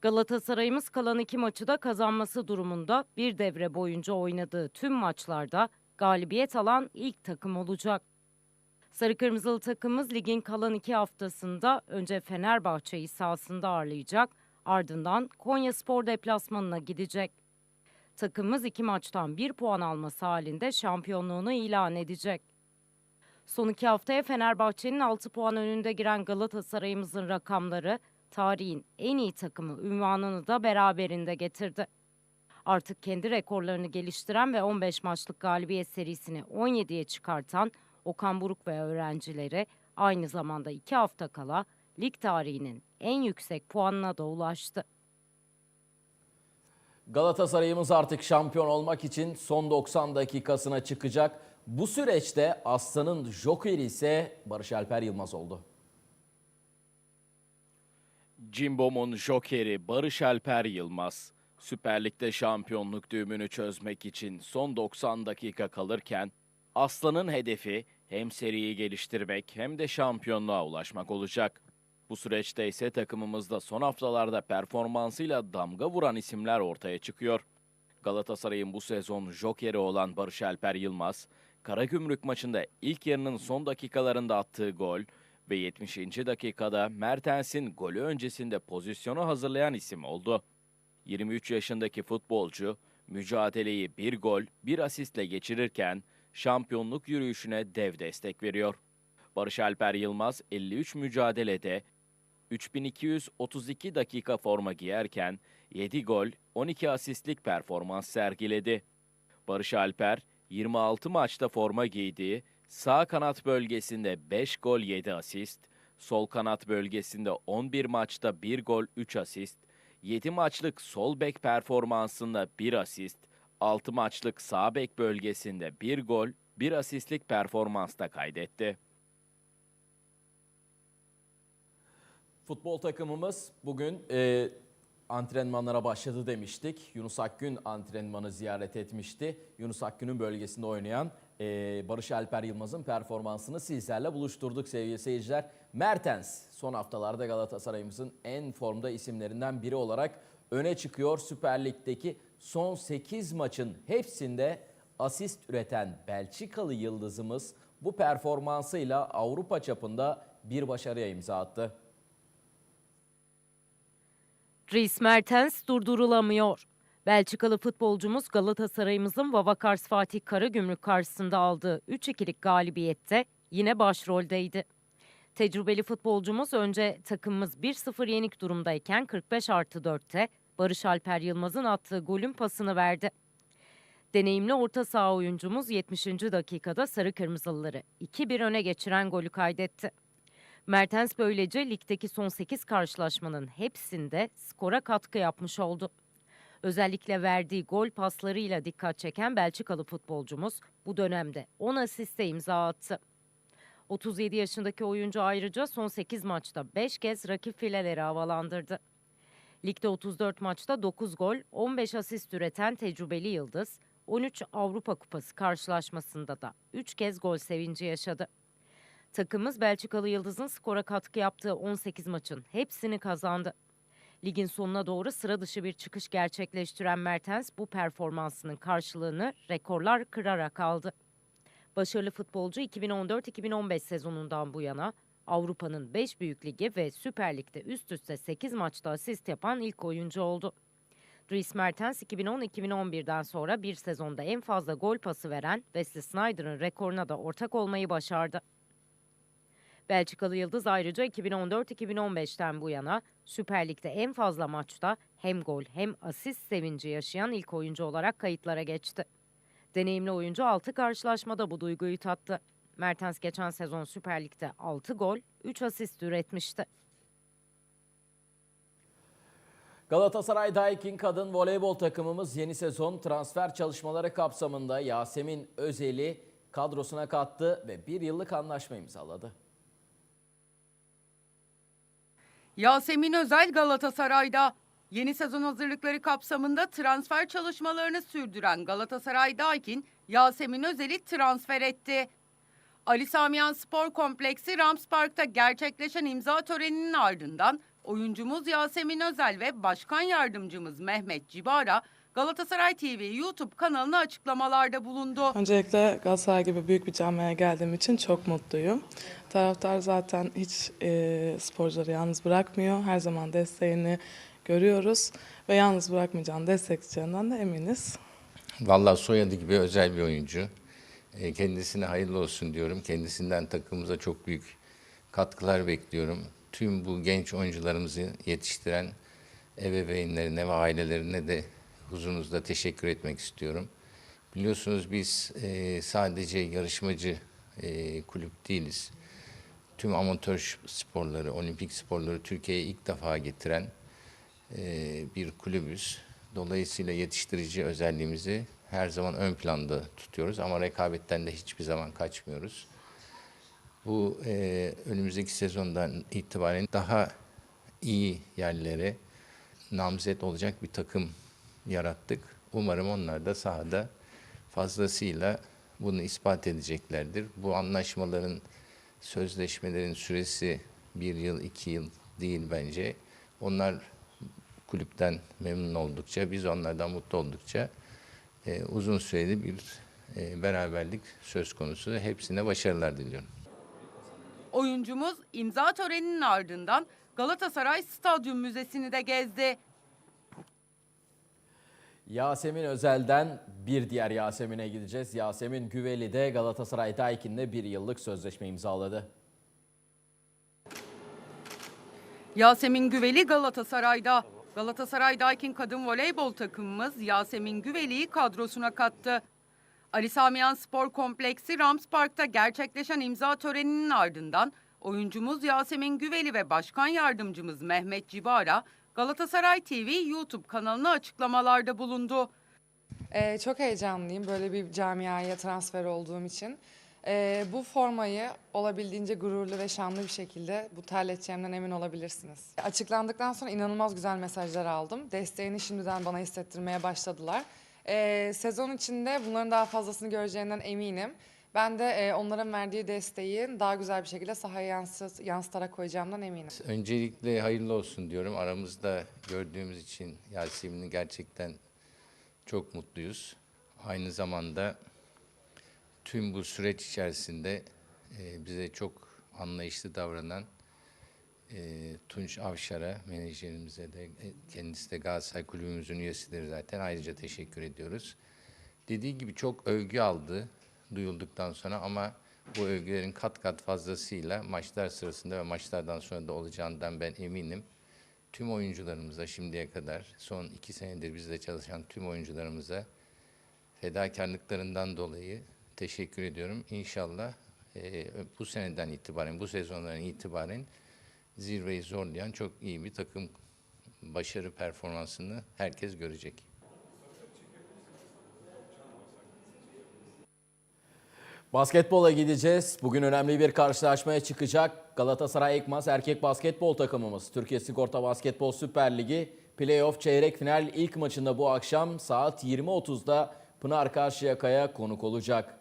Galatasaray'ımız kalan iki maçı da kazanması durumunda bir devre boyunca oynadığı tüm maçlarda galibiyet alan ilk takım olacak. Sarı Kırmızılı takımımız ligin kalan iki haftasında önce Fenerbahçe'yi sahasında ağırlayacak, ardından Konya Spor deplasmanına gidecek. Takımımız iki maçtan bir puan alması halinde şampiyonluğunu ilan edecek. Son iki haftaya Fenerbahçe'nin 6 puan önünde giren Galatasaray'ımızın rakamları tarihin en iyi takımı ünvanını da beraberinde getirdi. Artık kendi rekorlarını geliştiren ve 15 maçlık galibiyet serisini 17'ye çıkartan Okan Buruk ve öğrencileri aynı zamanda 2 hafta kala lig tarihinin en yüksek puanına da ulaştı. Galatasaray'ımız artık şampiyon olmak için son 90 dakikasına çıkacak. Bu süreçte Aslan'ın jokeri ise Barış Alper Yılmaz oldu. Cimbom'un jokeri Barış Alper Yılmaz, Süper Lig'de şampiyonluk düğümünü çözmek için son 90 dakika kalırken Aslan'ın hedefi hem seriyi geliştirmek hem de şampiyonluğa ulaşmak olacak. Bu süreçte ise takımımızda son haftalarda performansıyla damga vuran isimler ortaya çıkıyor. Galatasaray'ın bu sezon jokeri olan Barış Alper Yılmaz, Karagümrük maçında ilk yarının son dakikalarında attığı gol ve 70. dakikada Mertens'in golü öncesinde pozisyonu hazırlayan isim oldu. 23 yaşındaki futbolcu mücadeleyi bir gol, bir asistle geçirirken şampiyonluk yürüyüşüne dev destek veriyor. Barış Alper Yılmaz 53 mücadelede 3232 dakika forma giyerken 7 gol, 12 asistlik performans sergiledi. Barış Alper 26 maçta forma giydiği sağ kanat bölgesinde 5 gol 7 asist, sol kanat bölgesinde 11 maçta 1 gol 3 asist, 7 maçlık sol bek performansında 1 asist, 6 maçlık sağ bek bölgesinde 1 gol 1 asistlik performansta kaydetti. Futbol takımımız bugün e, antrenmanlara başladı demiştik. Yunus Akgün antrenmanı ziyaret etmişti. Yunus Akgün'ün bölgesinde oynayan e, Barış Alper Yılmaz'ın performansını sizlerle buluşturduk sevgili seyirciler. Mertens son haftalarda Galatasaray'ımızın en formda isimlerinden biri olarak öne çıkıyor. Süper Lig'deki son 8 maçın hepsinde asist üreten Belçikalı yıldızımız bu performansıyla Avrupa çapında bir başarıya imza attı. Dries Mertens durdurulamıyor. Belçikalı futbolcumuz Galatasaray'ımızın Vavakars Fatih Karagümrük karşısında aldığı 3-2'lik galibiyette yine başroldeydi. Tecrübeli futbolcumuz önce takımımız 1-0 yenik durumdayken 45 artı 4'te Barış Alper Yılmaz'ın attığı golün pasını verdi. Deneyimli orta saha oyuncumuz 70. dakikada sarı kırmızılıları 2-1 öne geçiren golü kaydetti. Mertens böylece ligdeki son 8 karşılaşmanın hepsinde skora katkı yapmış oldu. Özellikle verdiği gol paslarıyla dikkat çeken Belçikalı futbolcumuz bu dönemde 10 asiste imza attı. 37 yaşındaki oyuncu ayrıca son 8 maçta 5 kez rakip fileleri havalandırdı. Ligde 34 maçta 9 gol, 15 asist üreten tecrübeli Yıldız, 13 Avrupa Kupası karşılaşmasında da 3 kez gol sevinci yaşadı. Takımımız Belçikalı Yıldız'ın skora katkı yaptığı 18 maçın hepsini kazandı. Ligin sonuna doğru sıra dışı bir çıkış gerçekleştiren Mertens bu performansının karşılığını rekorlar kırarak aldı. Başarılı futbolcu 2014-2015 sezonundan bu yana Avrupa'nın 5 büyük ligi ve Süper Lig'de üst üste 8 maçta asist yapan ilk oyuncu oldu. Dries Mertens 2010-2011'den sonra bir sezonda en fazla gol pası veren Wesley Sneijder'ın rekoruna da ortak olmayı başardı. Belçikalı Yıldız ayrıca 2014-2015'ten bu yana Süper Lig'de en fazla maçta hem gol hem asist sevinci yaşayan ilk oyuncu olarak kayıtlara geçti. Deneyimli oyuncu 6 karşılaşmada bu duyguyu tattı. Mertens geçen sezon Süper Lig'de 6 gol, 3 asist üretmişti. Galatasaray Daikin kadın voleybol takımımız yeni sezon transfer çalışmaları kapsamında Yasemin Özel'i kadrosuna kattı ve bir yıllık anlaşma imzaladı. Yasemin Özel Galatasaray'da. Yeni sezon hazırlıkları kapsamında transfer çalışmalarını sürdüren Galatasaray Daikin, Yasemin Özel'i transfer etti. Ali Samiyan Spor Kompleksi Rams Park'ta gerçekleşen imza töreninin ardından oyuncumuz Yasemin Özel ve başkan yardımcımız Mehmet Cibara Galatasaray TV YouTube kanalına açıklamalarda bulundu. Öncelikle Galatasaray gibi büyük bir camiaya geldiğim için çok mutluyum. Taraftar zaten hiç e, sporcuları yalnız bırakmıyor. Her zaman desteğini görüyoruz ve yalnız bırakmayacağını destekleyeceğinden de eminiz. Vallahi soyadı gibi özel bir oyuncu. E, Kendisine hayırlı olsun diyorum. Kendisinden takımımıza çok büyük katkılar bekliyorum. Tüm bu genç oyuncularımızı yetiştiren ebeveynlerine ve ailelerine de huzurunuzda teşekkür etmek istiyorum. Biliyorsunuz biz e, sadece yarışmacı e, kulüp değiliz. Tüm amatör sporları, olimpik sporları Türkiye'ye ilk defa getiren e, bir kulübüz. Dolayısıyla yetiştirici özelliğimizi her zaman ön planda tutuyoruz ama rekabetten de hiçbir zaman kaçmıyoruz. Bu e, önümüzdeki sezondan itibaren daha iyi yerlere namzet olacak bir takım yarattık. Umarım onlar da sahada fazlasıyla bunu ispat edeceklerdir. Bu anlaşmaların, sözleşmelerin süresi bir yıl, iki yıl değil bence. Onlar kulüpten memnun oldukça, biz onlardan mutlu oldukça e, uzun süreli bir e, beraberlik söz konusu. Hepsine başarılar diliyorum. Oyuncumuz imza töreninin ardından Galatasaray Stadyum Müzesi'ni de gezdi. Yasemin Özel'den bir diğer Yasemin'e gideceğiz. Yasemin Güveli de Galatasaray Daikin'le bir yıllık sözleşme imzaladı. Yasemin Güveli Galatasaray'da. Galatasaray Daikin Kadın Voleybol takımımız Yasemin Güveli'yi kadrosuna kattı. Ali Samiyan Spor Kompleksi Rams Park'ta gerçekleşen imza töreninin ardından oyuncumuz Yasemin Güveli ve başkan yardımcımız Mehmet Cibara Galatasaray TV YouTube kanalına açıklamalarda bulundu. Ee, çok heyecanlıyım böyle bir camiaya transfer olduğum için. Ee, bu formayı olabildiğince gururlu ve şanlı bir şekilde bu terleteceğimden emin olabilirsiniz. Açıklandıktan sonra inanılmaz güzel mesajlar aldım. Desteğini şimdiden bana hissettirmeye başladılar. Ee, sezon içinde bunların daha fazlasını göreceğinden eminim. Ben de e, onların verdiği desteği daha güzel bir şekilde sahaya yansıt, yansıtarak koyacağımdan eminim. Öncelikle hayırlı olsun diyorum. Aramızda gördüğümüz için Yasemin'i gerçekten çok mutluyuz. Aynı zamanda tüm bu süreç içerisinde e, bize çok anlayışlı davranan e, Tunç Avşar'a, menajerimize de, e, kendisi de Galatasaray Kulübümüzün üyesidir zaten. Ayrıca teşekkür ediyoruz. Dediği gibi çok övgü aldı duyulduktan sonra ama bu övgülerin kat kat fazlasıyla maçlar sırasında ve maçlardan sonra da olacağından ben eminim. Tüm oyuncularımıza şimdiye kadar son iki senedir bizle çalışan tüm oyuncularımıza fedakarlıklarından dolayı teşekkür ediyorum. İnşallah e, bu seneden itibaren, bu sezondan itibaren zirveyi zorlayan çok iyi bir takım başarı performansını herkes görecek. Basketbola gideceğiz. Bugün önemli bir karşılaşmaya çıkacak. Galatasaray Ekmaz erkek basketbol takımımız. Türkiye Sigorta Basketbol Süper Ligi Playoff çeyrek final ilk maçında bu akşam saat 20.30'da Pınar Karşıyaka'ya konuk olacak.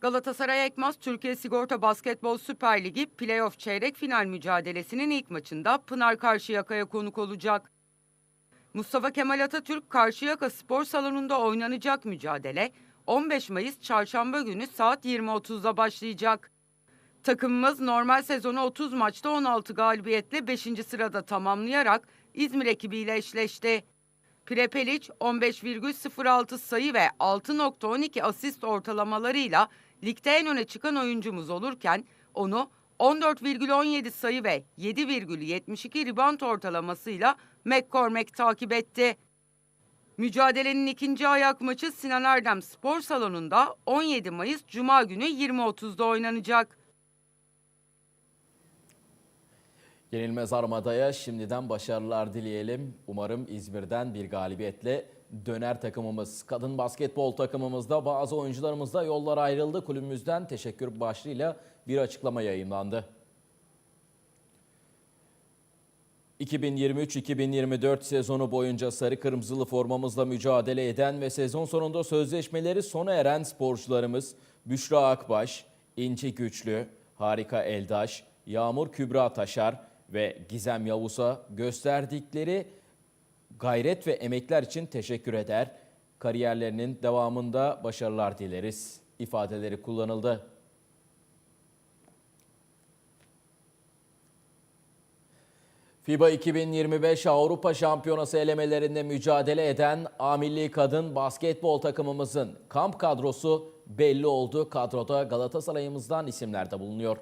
Galatasaray Ekmaz Türkiye Sigorta Basketbol Süper Ligi playoff çeyrek final mücadelesinin ilk maçında Pınar Karşıyaka'ya konuk olacak. Mustafa Kemal Atatürk Karşıyaka Spor Salonu'nda oynanacak mücadele 15 Mayıs Çarşamba günü saat 20.30'da başlayacak. Takımımız normal sezonu 30 maçta 16 galibiyetle 5. sırada tamamlayarak İzmir ekibiyle eşleşti. Prepelic 15,06 sayı ve 6.12 asist ortalamalarıyla ligde en öne çıkan oyuncumuz olurken onu 14,17 sayı ve 7,72 rebound ortalamasıyla McCormack takip etti. Mücadelenin ikinci ayak maçı Sinan Erdem Spor Salonu'nda 17 Mayıs Cuma günü 20.30'da oynanacak. Yenilmez Armada'ya şimdiden başarılar dileyelim. Umarım İzmir'den bir galibiyetle döner takımımız. Kadın basketbol takımımızda bazı oyuncularımızla yollar ayrıldı. Kulübümüzden teşekkür başlığıyla bir açıklama yayınlandı. 2023-2024 sezonu boyunca sarı kırmızılı formamızla mücadele eden ve sezon sonunda sözleşmeleri sona eren sporcularımız Büşra Akbaş, İnci Güçlü, Harika Eldaş, Yağmur Kübra Taşar ve Gizem Yavuz'a gösterdikleri gayret ve emekler için teşekkür eder. Kariyerlerinin devamında başarılar dileriz ifadeleri kullanıldı. FIBA 2025 Avrupa Şampiyonası elemelerinde mücadele eden A Milli Kadın Basketbol takımımızın kamp kadrosu belli oldu. Kadroda Galatasaray'ımızdan isimler de bulunuyor.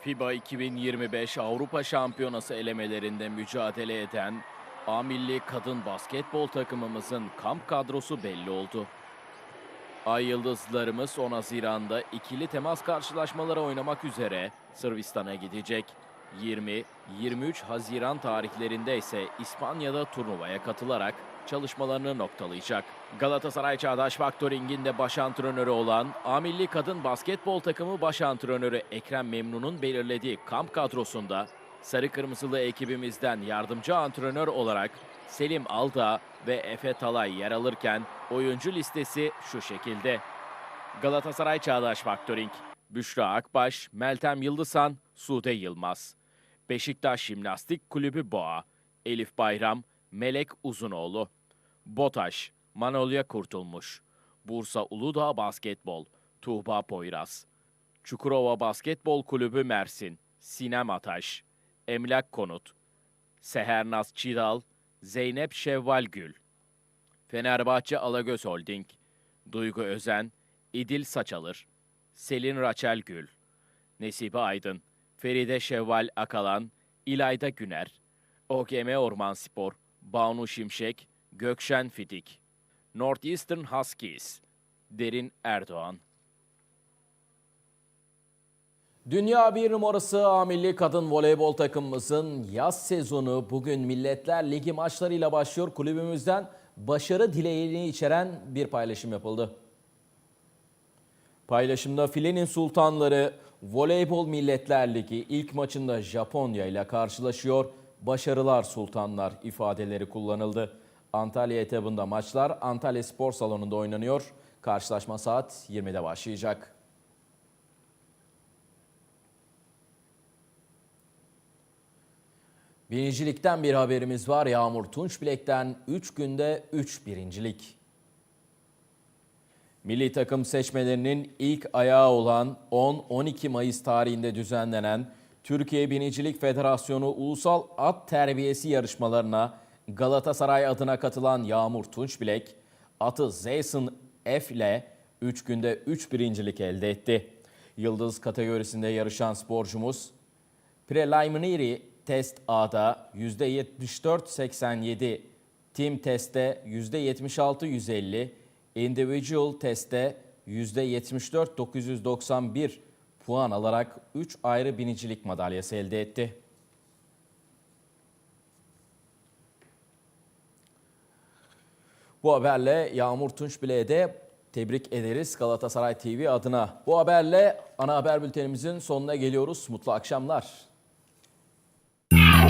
FIBA 2025 Avrupa Şampiyonası elemelerinde mücadele eden A Milli Kadın Basketbol takımımızın kamp kadrosu belli oldu. Ay Yıldızlarımız 10 Haziran'da ikili temas karşılaşmaları oynamak üzere Sırbistan'a gidecek. 20-23 Haziran tarihlerinde ise İspanya'da turnuvaya katılarak çalışmalarını noktalayacak. Galatasaray Çağdaş Faktöring'in de baş antrenörü olan A Milli Kadın Basketbol takımı baş antrenörü Ekrem Memnun'un belirlediği kamp kadrosunda Sarı Kırmızılı ekibimizden yardımcı antrenör olarak Selim Aldağ ve Efe Talay yer alırken oyuncu listesi şu şekilde. Galatasaray Çağdaş Faktöring, Büşra Akbaş, Meltem Yıldızhan, Sude Yılmaz. Beşiktaş Jimnastik Kulübü Boğa, Elif Bayram, Melek Uzunoğlu. Botaş, Manolya Kurtulmuş. Bursa Uludağ Basketbol, Tuğba Poyraz. Çukurova Basketbol Kulübü Mersin, Sinem Ataş. Emlak Konut, Sehernaz Çidal, Zeynep Şevval Gül. Fenerbahçe Alagöz Holding, Duygu Özen, İdil Saçalır, Selin Raçel Gül, Nesibe Aydın, Feride Şevval Akalan, İlayda Güner, OGM Orman Spor, Banu Şimşek, Gökşen Fidik, Northeastern Huskies, Derin Erdoğan. Dünya bir numarası A Milli Kadın Voleybol takımımızın yaz sezonu bugün Milletler Ligi maçlarıyla başlıyor. Kulübümüzden başarı dileğini içeren bir paylaşım yapıldı. Paylaşımda filenin sultanları Voleybol Milletler Ligi ilk maçında Japonya ile karşılaşıyor. Başarılar sultanlar ifadeleri kullanıldı. Antalya etabında maçlar Antalya Spor Salonu'nda oynanıyor. Karşılaşma saat 20'de başlayacak. Birincilikten bir haberimiz var. Yağmur Tunçbilek'ten 3 günde 3 birincilik. Milli takım seçmelerinin ilk ayağı olan 10-12 Mayıs tarihinde düzenlenen Türkiye Binicilik Federasyonu Ulusal At Terbiyesi yarışmalarına Galatasaray adına katılan Yağmur Tunçbilek, atı Zeyson F ile 3 günde 3 birincilik elde etti. Yıldız kategorisinde yarışan sporcumuz Preliminary Test A'da %74-87, Team Test'te %76-150, Individual Test'te %74-991 puan alarak 3 ayrı binicilik madalyası elde etti. Bu haberle Yağmur Tunçbile'ye de tebrik ederiz Galatasaray TV adına. Bu haberle ana haber bültenimizin sonuna geliyoruz. Mutlu akşamlar.